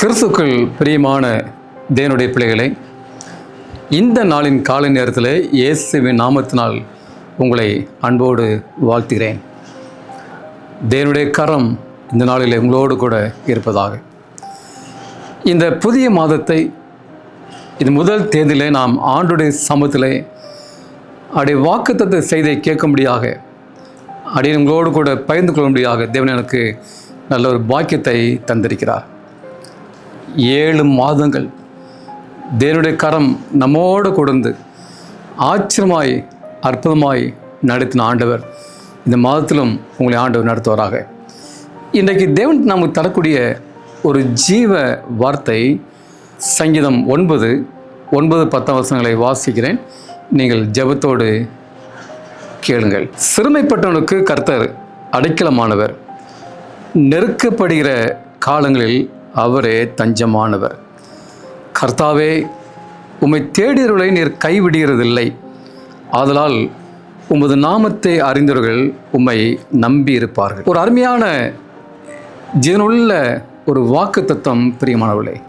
கிறிஸ்துக்கள் பிரியமான தேவனுடைய பிள்ளைகளை இந்த நாளின் காலை நேரத்தில் இயேசுவின் நாமத்தினால் உங்களை அன்போடு வாழ்த்துகிறேன். தேவனுடைய கரம் இந்த நாளில் உங்களோடு கூட இருப்பதாக. இந்த புதிய மாதத்தை இது முதல் தேதியிலே நாம் ஆண்டுடைய சமூகத்திலே அடைய வாக்குத்தத்தை செய்தை கேட்கும்படியாக அடைய உங்களோடு கூட பகிர்ந்து கொள்ளும்படியாக தேவன் எனக்கு நல்ல ஒரு பாக்கியத்தை தந்திருக்கிறார். ஏழு மாதங்கள் தேவனுடைய கரம் நம்மோடு கொடுந்து ஆச்சரியமாய் அற்புதமாய் நடத்தின ஆண்டவர் இந்த மாதத்திலும் உங்களை ஆண்டவர் நடத்துவாராக. இன்றைக்கு தேவன் நமக்கு தரக்கூடிய ஒரு ஜீவ வார்த்தை சங்கீதம் ஒன்பது ஒன்பது பத்தாம் வசனங்களை வாசிக்கிறேன். நீங்கள் ஜெபத்தோடு கேளுங்கள். சிறுமைப்பட்டவனுக்கு கர்த்தர் அடைக்கலமானவர். நெருக்கப்படுகிற காலங்களில் அவரே தஞ்சமானவர். கர்த்தாவே உம்மை தேடியவர்களை நீர் கைவிடுகிறதில்லை ஆதலால் உமது நாமத்தை அறிந்தவர்கள் உம்மை நம்பி இருப்பார்கள் ஒரு அருமையான ஜீவனுள்ள ஒரு வாக்கு தத்துவம் பிரியமானவர்களே.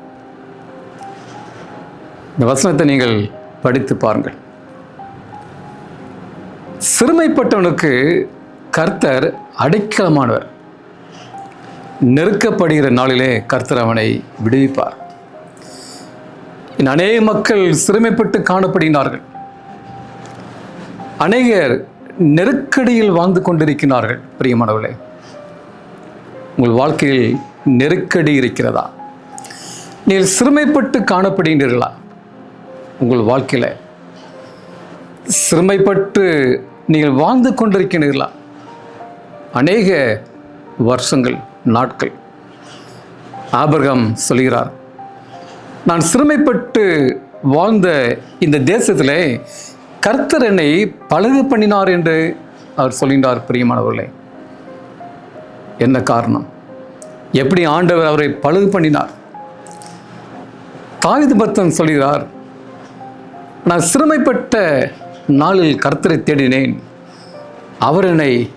இந்த வசனத்தை நீங்கள் படித்து பாருங்கள். சிறுமைப்பட்டவனுக்கு கர்த்தர் அடைக்கலமானவர். நெருக்கப்படுகிற நாளிலே கர்த்தர் அவனை விடுவிப்பார். அநேக மக்கள் சிறுமைப்பட்டு காணப்படுகிறார்கள் அநேகர் நெருக்கடியில் வாழ்ந்து கொண்டிருக்கிறார்கள் பிரியமானவர்களே. உங்கள் வாழ்க்கையில் நெருக்கடி இருக்கிறதா? நீங்கள் சிறுமைப்பட்டு காணப்படுகின்றீர்களா? உங்கள் வாழ்க்கையில் சிறுமைப்பட்டு நீங்கள் வாழ்ந்து கொண்டிருக்கிறீர்களா? அநேக வருஷங்கள் நாட்கள். ஆபர்கம் சொல்கிறார் நான் சிறுமைப்பட்டு வாழ்ந்த இந்த தேசத்திலே கர்த்தர் என்னை பழகு பண்ணினார் என்று அவர் சொல்கின்றார் பிரியமானவர்களே. என்ன காரணம்? எப்படி ஆண்டவர் அவரை பழகு பண்ணினார்? தாவித பக்தன் சொல்கிறார் நான் சிறுமைப்பட்ட நாளில் கர்த்தரை தேடினேன். அவர் என்னை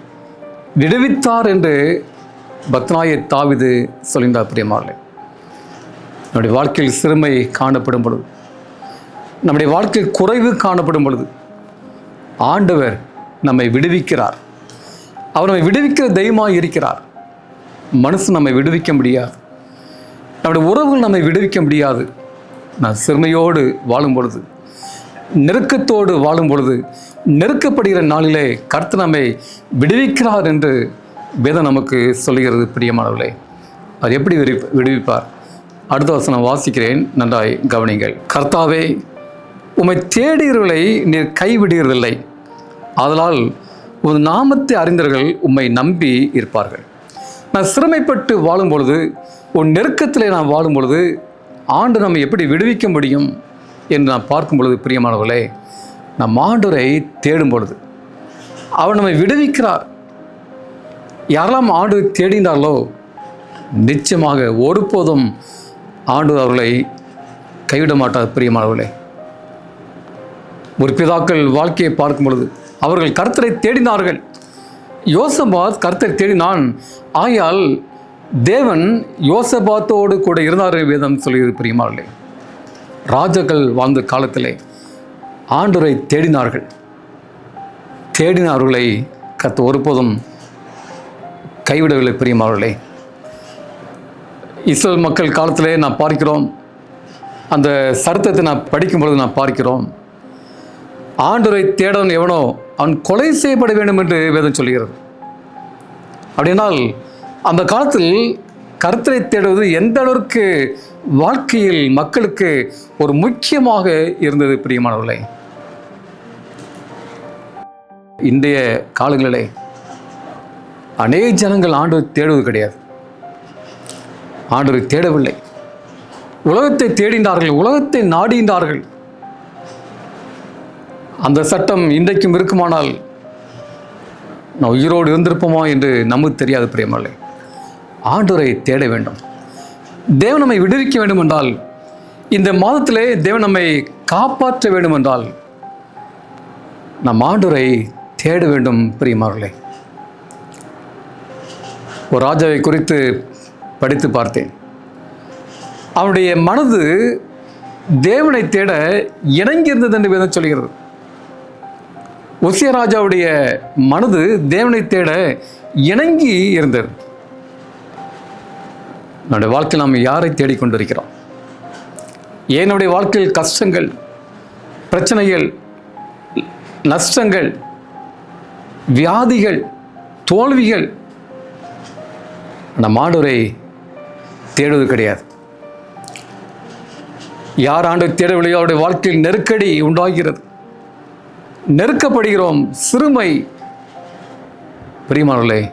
விடுவித்தார் என்று பக்தனாய தாவிது சொல்லியிருந்தார் பிரியமாவளே நம்முடைய வாழ்க்கையில் சிறுமை காணப்படும் பொழுது நம்முடைய வாழ்க்கையில் குறைவு காணப்படும் பொழுது ஆண்டவர் நம்மை விடுவிக்கிறார். அவர் நம்மை விடுவிக்கிற தெய்வமாக இருக்கிறார். மனசு நம்மை விடுவிக்க முடியாது. நம்முடைய உறவுகள் நம்மை விடுவிக்க முடியாது. நான் சிறுமையோடு வாழும் பொழுது நெருக்கத்தோடு வாழும் பொழுது நெருக்கப்படுகிற நாளிலே கருத்து நம்மை விடுவிக்கிறார் என்று வேதம் நமக்கு சொல்லுகிறது பிரியமானவர்களே. அது எப்படி விரி விடுவிப்பார்? அடுத்த வசனம் வாசிக்கிறேன் நன்றாய் கவனிங்கள். கர்த்தாவே உம்மை தேடியவர்களை நீர் கைவிடுகிறதில்லை. ஆதலால் உமது நாமத்தை அறிந்தவர்கள் உம்மை நம்பி இருப்பார்கள். நான் சிறுமைப்பட்டு வாழும் பொழுது உன் நெருக்கத்தில் நான் வாழும் பொழுது ஆண்டு நம்மை எப்படி விடுவிக்க முடியும்? என்று நான் பார்க்கும் பொழுது பிரியமானவர்களே நம் ஆண்டவரை தேடும் பொழுது அவர் நம்மை விடுவிக்கிறார். யாரெல்லாம் ஆண்டு தேடினார்களோ நிச்சயமாக ஒருபோதும் ஆண்டு அவர்களை கைவிட மாட்டார் பிரியமானவர்களே. பிதாக்கள் வாழ்க்கையை பார்க்கும் பொழுது அவர்கள் கருத்தரை தேடினார்கள். யோசபாத் கருத்தரை தேடினான். ஆயால் தேவன் யோசபாத்தோடு கூட இருந்தார் வேதம் சொல்கிறது பிரியமானவர்களே. ராஜாக்கள் வாழ்ந்த காலத்திலே ஆண்டுரை தேடினார்கள். தேடினார்களை கத்து ஒருபோதும் கைவிடவில்லை பிரியமாவர்களே இஸ்ரேல் மக்கள் காலத்திலே நான் பார்க்கிறோம். அந்த சரித்திரத்தை நான் படிக்கும் பொழுது நான் பார்க்கிறோம். ஆண்டரை தேடவன் எவனோ அவன் கொலை செய்யப்பட வேண்டும் என்று வேதம் சொல்கிறது. அப்படினால் அந்த காலத்தில் கருத்தரை தேடுவது எந்த அளவிற்கு வாழ்க்கையில் மக்களுக்கு ஒரு முக்கியமாக இருந்தது பிரியமானவர்களே. இன்றைய காலங்களிலே அநேக ஜனங்கள் ஆண்டு தேடுவது கிடையாது. ஆண்டவரை தேடவில்லை. உலகத்தை தேடினார்கள் உலகத்தை நாடினார்கள். அந்த சட்டம் இன்றைக்கும் இருக்குமானால் நான் உயிரோடு இருந்திருப்போமா என்று நமக்கு தெரியாது பிரியமல்லை ஆண்டவரை தேட வேண்டும். தேவன் நம்மை விடுவிக்க வேண்டும் என்றால் இந்த மாதத்திலே தேவன் நம்மை காப்பாற்ற வேண்டும் என்றால் நம் ஆண்டுரை தேட வேண்டும் பிரியமார்களே ஒரு ராஜாவை குறித்து படித்து பார்த்தேன். அவனுடைய மனது தேவனை தேட இணங்கி இருந்தது என்று வேதம் சொல்கிறது. உசியராஜாவுடைய மனது தேவனை தேட இணங்கி இருந்தது. நம்முடைய வாழ்க்கையில் நாம் யாரை தேடிக்கொண்டிருக்கிறோம் என்னுடைய வாழ்க்கையில் கஷ்டங்கள் பிரச்சனைகள் நஷ்டங்கள் வியாதிகள் தோல்விகள் நம்ம ஆண்டவரை தேடுவது கிடையாது. யார் ஆண்டு தேடவில்லையோ அவருடைய வாழ்க்கையில் நெருக்கடி உண்டாகிறது. நெருக்கப்படுகிறோம் சிறுமை. பிரியமானவர்களே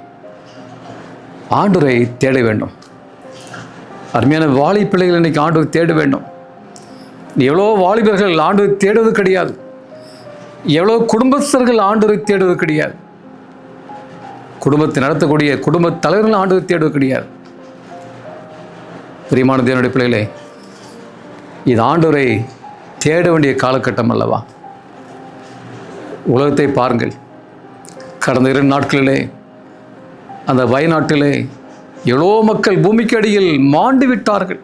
ஆண்டுரை தேட வேண்டும். அருமையான வாலி பிள்ளைகள் இன்னைக்கு ஆண்டு தேட வேண்டும். எவ்வளோ வாலிபர்கள் ஆண்டு தேடுவது கிடையாது. எவ்வளோ குடும்பஸ்தர்கள் ஆண்டவரை தேடுவது கிடையாது. குடும்பத்தை நடத்தக்கூடிய குடும்ப தலைவர்கள் ஆண்டு தேடுவது கிடையாது. பிரியமான தேவனுடைய பிள்ளைகளே இது ஆண்டவரை தேட வேண்டிய காலகட்டம் அல்லவா? உலகத்தை பாருங்கள். கடந்த இரண்டு நாட்களிலே அந்த வயநாட்டிலே எவ்வளோ மக்கள் பூமிக்கு அடியில் மாண்டு விட்டார்கள்.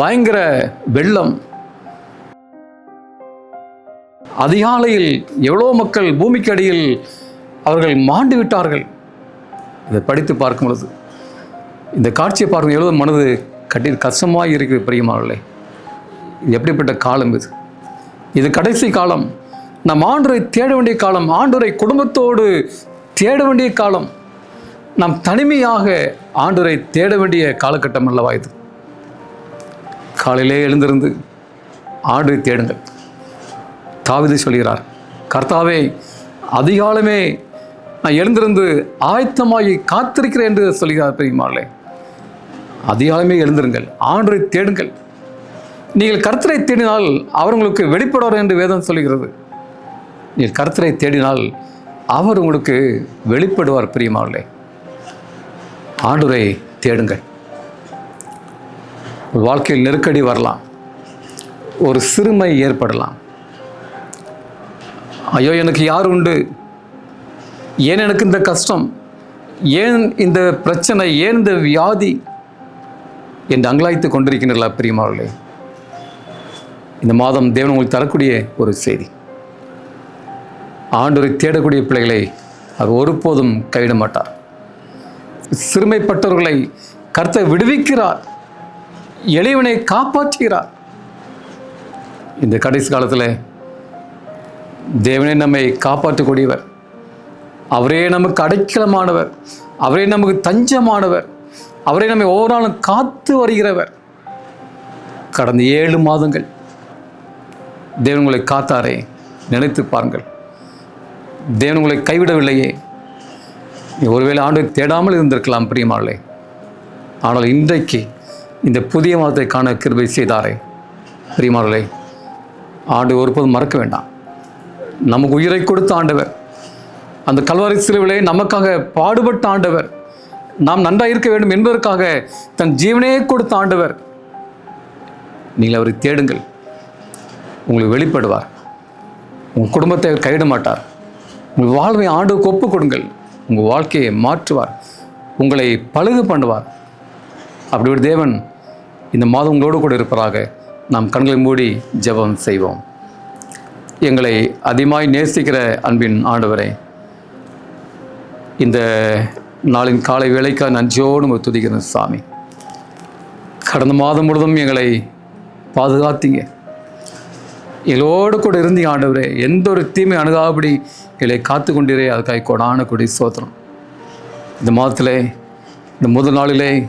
பயங்கர வெள்ளம். அதிகாலையில் எவ்வளோ மக்கள் பூமிக்கு அடியில் அவர்கள் மாண்டு விட்டார்கள். இதை படித்து பார்க்கும் பொழுது இந்த காட்சியை பார்க்கும் எவ்வளோ மனது கட்டி கஷ்டமாக இருக்குது பிரியமானே இது எப்படிப்பட்ட காலம் இது? இது கடைசி காலம். நம் ஆண்டரை தேட வேண்டிய காலம் ஆண்டரை குடும்பத்தோடு தேட வேண்டிய காலம். நாம் தனிமையாக ஆண்டரை தேட வேண்டிய காலகட்டம் அல்லவா இது? காலையிலே எழுந்திருந்து ஆண்டரை தேடுங்கள். தாவிதை சொல்கிறார் கர்த்தாவே அதிகாலமே நான் எழுந்திருந்து ஆயத்தமாகி காத்திருக்கிறேன் என்று சொல்கிறார் பெரியமாளே அதிகாலமே எழுந்திருங்கள் ஆண்டரை தேடுங்கள். நீங்கள் கர்த்தரை தேடினால் அவர் உங்களுக்கு வெளிப்படுவார் என்று வேதம் சொல்கிறது. நீங்கள் கர்த்தரை தேடினால் அவர் உங்களுக்கு வெளிப்படுவார் பிரியமாவர்களே ஆண்டுரை தேடுங்கள். வாழ்க்கையில் நெருக்கடி வரலாம். ஒரு சிறுமை ஏற்படலாம். ஐயோ எனக்கு யார் உண்டு? ஏன் எனக்கு இந்த கஷ்டம்? ஏன் இந்த பிரச்சனை? ஏன் இந்த வியாதி? என்று அங்கலாய்த்து கொண்டிருக்கின்றீர்களா பிரியமாவர்களே இந்த மாதம் தேவன் உங்களுக்கு தரக்கூடிய ஒரு செய்தி. ஆண்டவரை தேடக்கூடிய பிள்ளைகளை அவர் ஒருபோதும் கைவிட மாட்டார். சிறுமைப்பட்டவர்களை கருத்தை விடுவிக்கிறார். எளியவனை காப்பாற்றுகிறார். இந்த கடைசி காலத்தில் தேவனே நம்மை காப்பாற்றக்கூடியவர். அவரே நமக்கு அடைக்கலமானவர் அவரே நமக்கு தஞ்சமானவர். அவரே நம்மை ஒவ்வொரு நாளும் காத்து வருகிறவர். கடந்த ஏழு மாதங்கள் தேவன் உங்களை காத்தாரே நினைத்து பாருங்கள். தேவன் உங்களை கைவிடவில்லையே. ஒருவேளை ஆண்டு தேடாமல் இருந்திருக்கலாம் பிரியமாளே ஆனால் இன்றைக்கு இந்த புதிய மாதத்தை காண கிருபை செய்தாரே. பிரியமாளே ஆண்டு ஒருபோதும் மறக்க வேண்டாம். நமக்கு உயிரை கொடுத்த ஆண்டவர். அந்த கல்வாரி சிலுவிலே நமக்காக பாடுபட்ட ஆண்டவர். நாம் நன்றாக இருக்க வேண்டும் என்பதற்காக தன் ஜீவனையே கொடுத்த ஆண்டவர். நீங்கள் அவரை தேடுங்கள். உங்களுக்கு வெளிப்படுவார். உங்கள் குடும்பத்தை கைவிட மாட்டார். உங்கள் வாழ்வை ஆண்டுக்கு ஒப்பு கொடுங்கள். உங்கள் வாழ்க்கையை மாற்றுவார். உங்களை பழுகு பண்ணுவார். அப்படி ஒரு தேவன் இந்த மாதம் உங்களோடு கூட இருப்பதாக நாம் கண்களை மூடி ஜெபம் செய்வோம். எங்களை அதிகமாய் நேசிக்கிற அன்பின் ஆண்டவரை இந்த நாளின் காலை வேலைக்காக நஞ்சோடு நம்ம துதிக்கிறோம் சாமி. கடந்த மாதம் முழுவதும் எங்களை பாதுகாத்தீங்க. எங்களோடு கூட இருந்தீங்க ஆண்டவரே எந்த ஒரு தீமை அணுகாபடி எங்களை காத்து கொண்டிரே அதுக்காக கொடான கொடி சோத்திரம் இந்த மாதத்திலே இந்த முதல் நாளிலே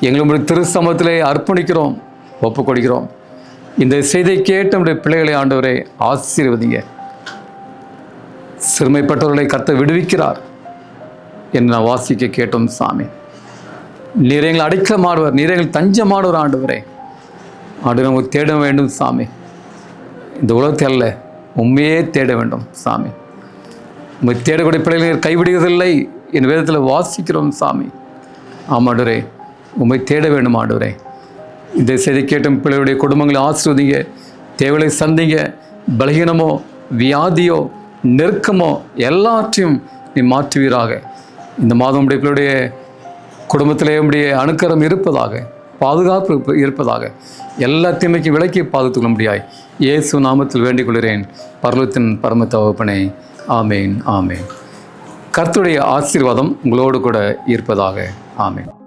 எங்களுடைய திரு சமூகத்திலே அர்ப்பணிக்கிறோம் ஒப்பு கொடுக்கிறோம் இந்த செய்தியை கேட்டு நம்முடைய பிள்ளைகளை ஆண்டவரே ஆசீர்வதிங்க. சிறுமைப்பட்டவர்களை கத்த விடுவிக்கிறார். என்று நான் வாசிக்க கேட்டோம் சாமி. நீர் எங்களை அடைக்கலமாடுவர் நீர் எங்கள் தஞ்சமாடுவர் ஆண்டவரே. ஆண்டு நமக்கு தேட வேண்டும் சாமி. இந்த உலகத்தை அல்ல உண்மையே தேட வேண்டும் சாமி. உண்மை தேடக்கூடிய பிள்ளைகளை நீர் கைவிடுவதில்லை என் வேதத்தில் வாசிக்கிறோம் சாமி. ஆமாடுரே உண்மை தேட வேண்டும் ஆண்டுவரே. இந்த செய்தி கேட்டும் பிள்ளைகளுடைய குடும்பங்களை ஆசிர்வதிங்க தேவைகளை சந்திங்க பலகீனமோ வியாதியோ நெருக்கமோ எல்லாற்றையும் நீ மாற்றுவீராக. இந்த மாதம் உடைய குடும்பத்திலே உடைய அணுக்கரம் இருப்பதாக பாதுகாப்பு இருப்ப- இருப்பதாக எல்லா தீமைக்கும் விலக்கி பாதுகாத்துக் முடியாய் இயேசு நாமத்தில் வேண்டிக் கொள்கிறேன் பர்வத்தின் பரம தவப்பனை ஆமேன் ஆமேன். கர்த்துடைய ஆசீர்வாதம் உங்களோடு கூட இருப்பதாக ஆமேன்.